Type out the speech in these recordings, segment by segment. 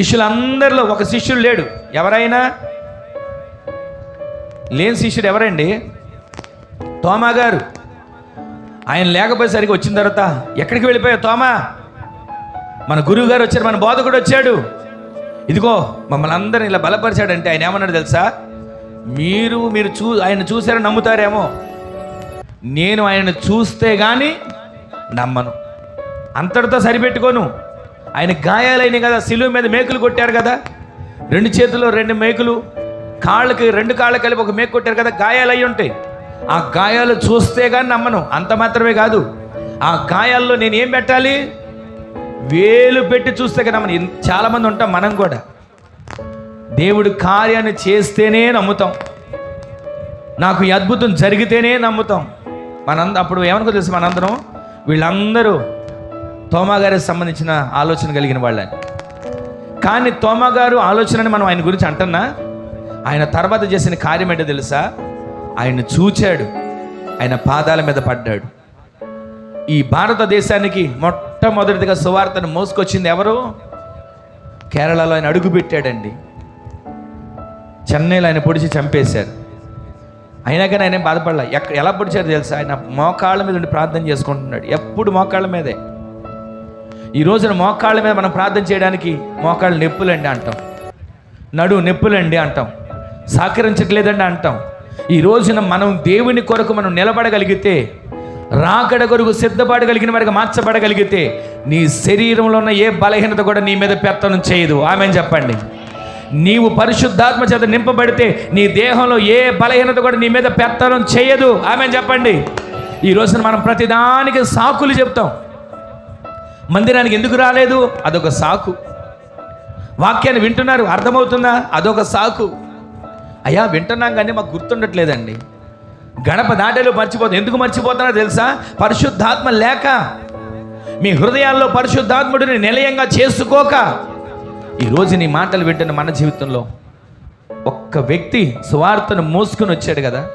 శిష్యులందరిలో ఒక శిష్యుడు లేడు. ఎవరైనా? లేని శిష్యుడు ఎవరండి? తోమా గారు. ఆయన లేకపోయేసరికి వచ్చిన తర్వాత ఎక్కడికి వెళ్ళిపోయావు తోమా? మన గురువు గారు వచ్చారు మన బోధకుడు వచ్చాడు. ఇదిగో మమ్మల్ని అందరిని ఇలా బలపరిచాడంటే ఆయన ఏమన్నాడు తెలుసా? మీరు మీరు చూ ఆయన చూసారని నమ్ముతారేమో. నేను ఆయన చూస్తే కానీ నమ్మను. అంతటితో సరిపెట్టుకోను. ఆయన గాయాలైనవి కదా సిలువ మీద మేకులు కొట్టారు కదా. రెండు చేతుల్లో రెండు మేకులు కాళ్ళకి రెండు కాళ్ళకి కలిపి ఒక మేకు కొట్టారు కదా గాయాలు అయి ఉంటాయి. ఆ గాయాలు చూస్తే కానీ నమ్మను అంత మాత్రమే కాదు. ఆ గాయాల్లో నేను ఏం పెట్టాలి? వేలు పెట్టి చూస్తే కదా మనం చాలామంది ఉంటాం మనం కూడా. దేవుడు కార్యాన్ని చేస్తేనే నమ్ముతాం. నాకు ఈ అద్భుతం జరిగితేనే నమ్ముతాం. మనంద అప్పుడు ఏమనుకో తెలుసు మనందరం? వీళ్ళందరూ తోమా గారికి సంబంధించిన ఆలోచన కలిగిన వాళ్ళని. కానీ తోమా గారు ఆలోచనని మనం ఆయన గురించి అంటున్నా ఆయన తర్వాత చేసిన కార్యం ఏంటో తెలుసా? ఆయన చూచాడు ఆయన పాదాల మీద పడ్డాడు. ఈ భారతదేశానికి మొట్టమొదటిగా సువార్తను మోసుకొచ్చింది ఎవరు? కేరళలో ఆయన అడుగుపెట్టాడండి చెన్నైలో ఆయన పొడిచి చంపేశారు. అయినా కానీ ఆయన బాధపడలే? ఎక్కడ ఎలా పొడిచారు తెలుసా? ఆయన మోకాళ్ళ మీద ఉండి ప్రార్థన చేసుకుంటున్నాడు. ఎప్పుడు మోకాళ్ళ మీదే. ఈ రోజున మోకాళ్ళ మీద మనం ప్రార్థన చేయడానికి మోకాళ్ళు నొప్పులండి అంటాం. నడు నొప్పులండి అంటాం. సహకరించట్లేదండి అంటాం. ఈ రోజున మనం దేవుని కొరకు మనం నిలబడగలిగితే రాకడ కొరకు సిద్ధపడగలిగిన వారికి మార్చబడగలిగితే నీ శరీరంలో ఉన్న ఏ బలహీనత కూడా నీ మీద పెత్తనం చేయదు. ఆమె చెప్పండి. నీవు పరిశుద్ధాత్మ చేత నింపబడితే నీ దేహంలో ఏ బలహీనత కూడా నీ మీద పెత్తనం చేయదు. ఆమె చెప్పండి. ఈ రోజున మనం ప్రతిదానికి సాకులు చెప్తాం. మందిరానికి ఎందుకు రాలేదు? అదొక సాకు. వాక్యాన్ని వింటున్నారు? అర్థమవుతుందా? అదొక సాకు. అయ్యా వింటున్నాం కానీ మాకు గుర్తుండట్లేదండి. గడప దాటేలో మర్చిపోతుంది ఎందుకు మర్చిపోతున్నా తెలుసా? పరిశుద్ధాత్మ లేక మీ హృదయాల్లో పరిశుద్ధాత్ముడిని నిలయంగా చేసుకోక ఈరోజు నీ మాటలు వింటున్న మన జీవితంలో ఒక్క వ్యక్తి సువార్తను మోసుకుని వచ్చాడు కదా.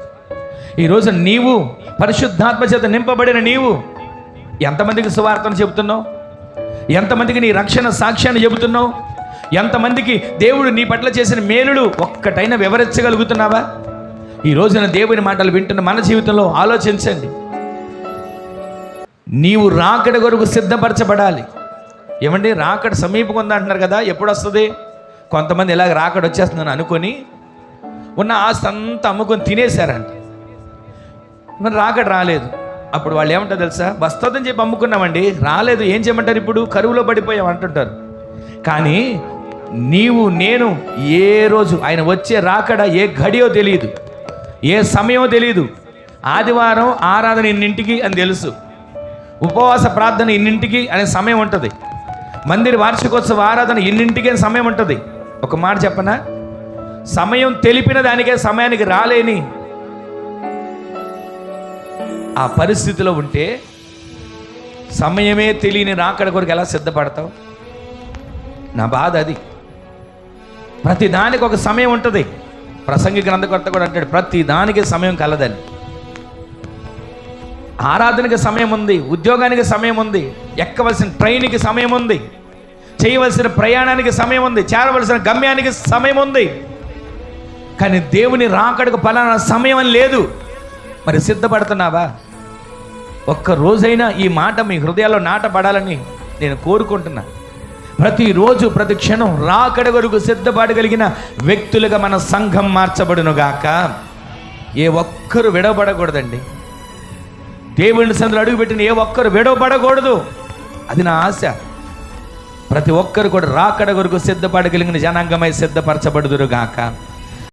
ఈరోజు నీవు పరిశుద్ధాత్మ చేత నింపబడిన నీవు ఎంతమందికి సువార్తను చెబుతున్నావు? ఎంతమందికి నీ రక్షణ సాక్ష్యాన్ని చెబుతున్నావు? ఎంతమందికి దేవుడు నీ పట్ల చేసిన మేలులు ఒక్కటైనా వివరించగలుగుతున్నావా? ఈ రోజున దేవుని మాటలు వింటున్న మన జీవితంలో ఆలోచించండి. నీవు రాకడ కొరకు సిద్ధపరచబడాలి. ఏమండి? రాకడ సమీపంగా ఉంది అంటున్నారు కదా? ఎప్పుడు వస్తుంది? కొంతమంది ఇలాగ రాకడ వచ్చేస్తుందని అనుకొని ఉన్న ఆస్తి అంతా అమ్ముకొని తినేశారంట. మరి రాకడ రాలేదు. అప్పుడు వాళ్ళు ఏమంటారు తెలుసా? వస్తుందని చెప్పి అమ్ముకున్నామండి. రాలేదు ఏం చేయమంటారు ఇప్పుడు? కరువులో పడిపోయాం అంటుంటారు. కానీ నీవు నేను ఏ రోజు ఆయన వచ్చే రాకడ ఏ ఘడియో తెలియదు. ఏ సమయమో తెలియదు. ఆదివారం ఆరాధన ఇన్నింటికి అని తెలుసు. ఉపవాస ప్రార్థన ఇన్నింటికి అనే సమయం ఉంటుంది. మందిర వార్షికోత్సవ ఆరాధన ఇన్నింటికి అనే సమయం ఉంటుంది. ఒక మాట చెప్పనా? సమయం తెలిపిన దానికే సమయానికి రాలేని ఆ పరిస్థితిలో ఉంటే సమయమే తెలియని రాకడ కొరకు ఎలా సిద్ధపడతావు? నా బాధ అది. ప్రతి దానికి ఒక సమయం ఉంటుంది. ప్రసంగి గ్రంథకర్త కూడా అంటాడు ప్రతి దానికి సమయం కలదని. ఆరాధనకి సమయం ఉంది ఉద్యోగానికి సమయం ఉంది ఎక్కవలసిన ట్రైన్కి సమయం ఉంది చేయవలసిన ప్రయాణానికి సమయం ఉంది చేరవలసిన గమ్యానికి సమయం ఉంది. కానీ దేవుని రాకడకు పలానా సమయం లేదు. మరి సిద్ధపడుతున్నావా? ఒక్క రోజైనా ఈ మాట మీ హృదయాల్లో నాటపడాలని నేను కోరుకుంటున్నా. ప్రతిరోజు ప్రతి క్షణం రాకడ వరకు సిద్ధపడగలిగిన వ్యక్తులుగా మన సంఘం మార్చబడునుగాక. ఏ ఒక్కరు విడవబడకూడదండి. దేవుని సందులో అడుగుపెట్టిన ఏ ఒక్కరు విడవబడకూడదు. అది నా ఆశ. ప్రతి ఒక్కరు కూడా రాకడ వరకు సిద్ధపడగలిగిన జనాంగమై సిద్ధపరచబడుదురుగాక.